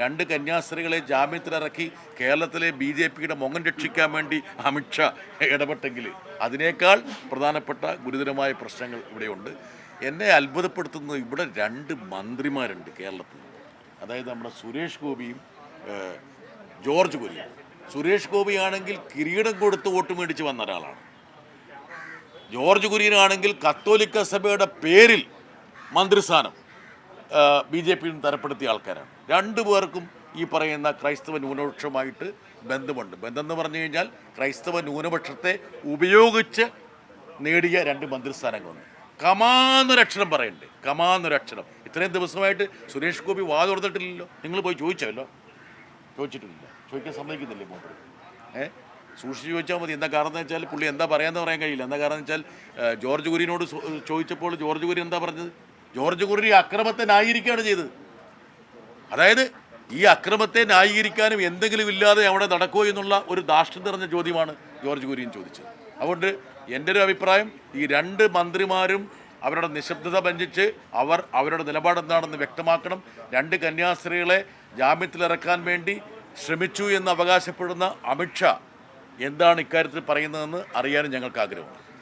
രണ്ട് കന്യാസ്ത്രീകളെ ജാമ്യത്തിലിറക്കി കേരളത്തിലെ B J പിയുടെ മുഖം രക്ഷിക്കാൻ വേണ്ടി അമിത്ഷാ ഇടപെട്ടെങ്കിൽ അതിനേക്കാൾ പ്രധാനപ്പെട്ട ഗുരുതരമായ പ്രശ്നങ്ങൾ ഇവിടെയുണ്ട്. എന്നെ അത്ഭുതപ്പെടുത്തുന്നത് ഇവിടെ രണ്ട് മന്ത്രിമാരുണ്ട് കേരളത്തിൽ. അതായത് നമ്മുടെ സുരേഷ് ഗോപിയും ജോർജ് കുര്യൻ സുരേഷ് ഗോപിയാണെങ്കിൽ കിരീടം കൊടുത്ത് വോട്ട് മേടിച്ച് വന്ന ഒരാളാണ്. ജോർജ് കുര്യനാണെങ്കിൽ കത്തോലിക്ക സഭയുടെ പേരിൽ മന്ത്രിസ്ഥാനം. ബി ജെ പിയിൽ നിന്ന് തരപ്പെടുത്തിയ ആൾക്കാരാണ്. രണ്ടു പേർക്കും ഈ പറയുന്ന ക്രൈസ്തവ ന്യൂനപക്ഷമായിട്ട് ബന്ധമുണ്ട്. ബന്ധം എന്ന് പറഞ്ഞു കഴിഞ്ഞാൽ ക്രൈസ്തവ ന്യൂനപക്ഷത്തെ ഉപയോഗിച്ച് നേടിയ രണ്ട് മന്ത്രിസ്ഥാനങ്ങളുണ്ട്. കമാന്നൊരക്ഷരം പറയണ്ടേ. കമാന്നൊരക്ഷരം ഇത്രയും ദിവസമായിട്ട് സുരേഷ് ഗോപി വാ തുറന്നിട്ടില്ലല്ലോ. നിങ്ങൾ പോയി ചോദിച്ചല്ലോ ചോദിച്ചിട്ടില്ല. ചോദിക്കാൻ സമ്മതിക്കുന്നില്ലേ മൂപ്പർ ഏ? സൂക്ഷിച്ച് ചോദിച്ചാൽ മതി. എന്താ കാരണം എന്ന് വെച്ചാൽ പുള്ളി എന്താ പറയാന്ന് പറയാൻ കഴിയില്ല. എന്താ കാരണം എന്ന് വെച്ചാൽ ജോർജ് കുര്യനോട് ചോദിച്ചപ്പോൾ ജോർജ് കുര്യൻ എന്താ പറഞ്ഞത്? ജോർജ് കുര്യൻ ഈ അക്രമത്തെ ന്യായീകരിക്കുകയാണ് ചെയ്തത്. അതായത് ഈ അക്രമത്തെ ന്യായീകരിക്കാനും എന്തെങ്കിലും ഇല്ലാതെ അവിടെ നടക്കുമോ എന്നുള്ള ഒരു ദാഷ്ട്യം നിറഞ്ഞ ചോദ്യമാണ് ജോർജ് കുര്യൻ ചോദിച്ചത്. അതുകൊണ്ട് എന്റെ ഒരു അഭിപ്രായം ഈ രണ്ട് മന്ത്രിമാരും അവരുടെ നിശബ്ദത ഭഞ്ചിച്ച് അവർ അവരുടെ നിലപാട് നിലപാടെന്താണെന്ന് വ്യക്തമാക്കണം. രണ്ട് കന്യാസ്ത്രീകളെ ജാമ്യത്തിലിറക്കാൻ വേണ്ടി ശ്രമിച്ചു എന്ന് അവകാശപ്പെടുന്ന അമിത്ഷാ എന്താണ് ഇക്കാര്യത്തിൽ പറയുന്നതെന്ന് അറിയാനും ഞങ്ങൾക്ക് ആഗ്രഹമുണ്ട്.